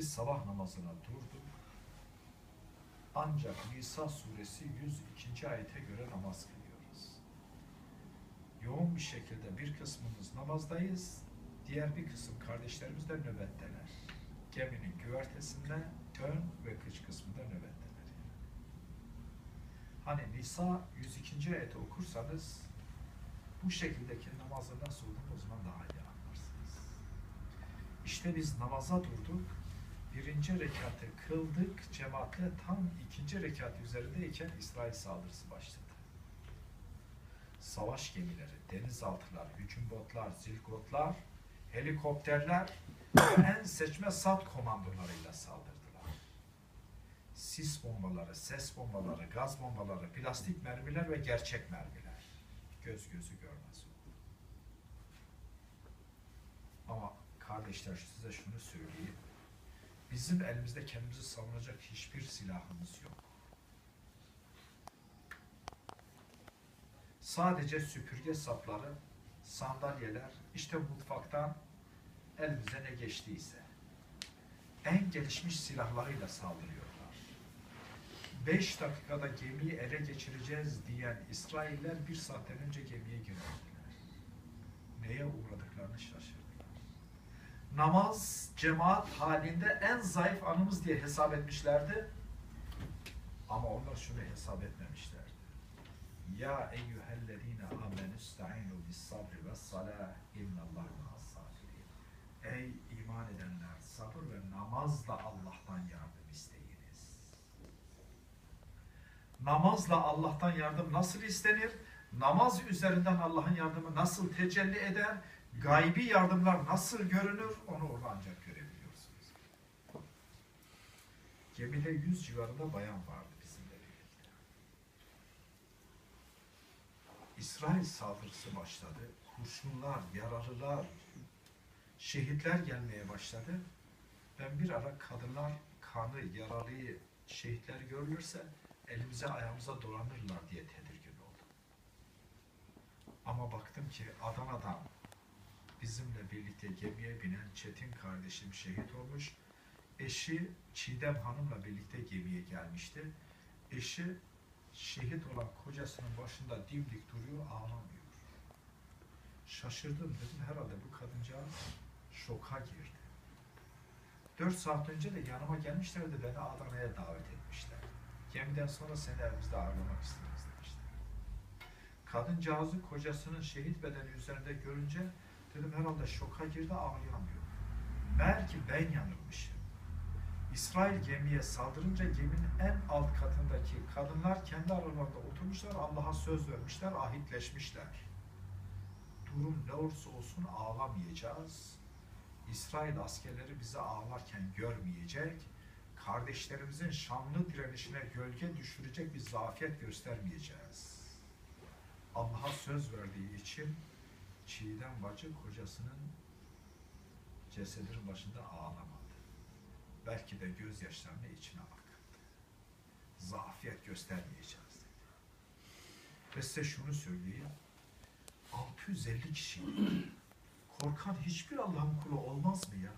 Biz sabah namazına durduk. Ancak Nisa suresi 102. ayete göre namaz kılıyoruz. Yoğun bir şekilde bir kısmımız namazdayız, diğer bir kısım kardeşlerimiz de nöbetteler. Geminin güvertesinde ön ve kıç kısmında nöbetteler. Hani Nisa 102. ayeti okursanız bu şekildeki namazın nasıl olduğunu o zaman daha iyi anlarsınız. İşte biz namaza durduk, birinci rekatı kıldık, cemaatle tam ikinci rekat üzerindeyken İsrail saldırısı başladı. Savaş gemileri, denizaltılar, hücum botlar, zilgotlar, helikopterler en seçme sat komandolarıyla saldırdılar. Sis bombaları, ses bombaları, gaz bombaları, plastik mermiler ve gerçek mermiler. Göz gözü görmez. Ama kardeşler size şunu söyleyeyim. Bizim elimizde kendimizi savunacak hiçbir silahımız yok. Sadece süpürge sapları, sandalyeler, işte mutfaktan elimize ne geçtiyse. En gelişmiş silahlarıyla saldırıyorlar. Beş dakikada gemiyi ele geçireceğiz diyen İsrailler bir saatten önce gemiye girmediler. Neye uğradıklarını şaşırdılar. Namaz, cemaat halinde en zayıf anımız diye hesap etmişlerdi. Ama onlar şunu hesap etmemişlerdi. Ya eyyühellezine amenü sta'inu bis sabri ve salah innallah ma'as sabirin. Ey iman edenler sabır ve namazla Allah'tan yardım isteyiniz. Namazla Allah'tan yardım nasıl istenir? Namaz üzerinden Allah'ın yardımı nasıl tecelli eder? Gaybi yardımlar nasıl görünür? Onu orada ancak görebiliyorsunuz. Gemide yüz civarında bayan vardı bizimle birlikte. İsrail saldırısı başladı. Kurşunlar, yaralılar, şehitler gelmeye başladı. Ben bir ara kadınlar kanı, yaralıyı, şehitler görülürse elimize ayağımıza dolanırlar diye tedirgin oldum. Ama baktım ki Adana'dan bizimle birlikte gemiye binen Çetin kardeşim şehit olmuş. Eşi Çiğdem Hanım'la birlikte gemiye gelmişti. Eşi şehit olan kocasının başında dimdik duruyor, ağlamıyor. Şaşırdım dedim herhalde bu kadıncağız şoka girdi. Dört saat önce de yanıma gelmişlerdi beni Adana'ya davet etmişler. Gemiden sonra seni evimizde ağırlamak isteriz demişler. Kadıncağızı kocasının şehit bedeni üzerinde görünce dedim herhalde şoka girdi ağlayamıyor. Belki ben yanılmışım. İsrail gemiye saldırınca geminin en alt katındaki kadınlar kendi aralarında oturmuşlar, Allah'a söz vermişler, ahitleşmişler. Durum ne olursa olsun ağlamayacağız. İsrail askerleri bizi ağlarken görmeyecek. Kardeşlerimizin şanlı direnişine gölge düşürecek bir zafiyet göstermeyeceğiz. Allah'a söz verdiği için Çiğdem bacı kocasının cesedinin başında ağlamadı. Belki de gözyaşlarını içine akıttı. Zafiyet göstermeyeceğiz dedi. Ve size şunu söyleyeyim. 650 kişi korkan hiçbir Allah'ın kulu olmaz mı ya?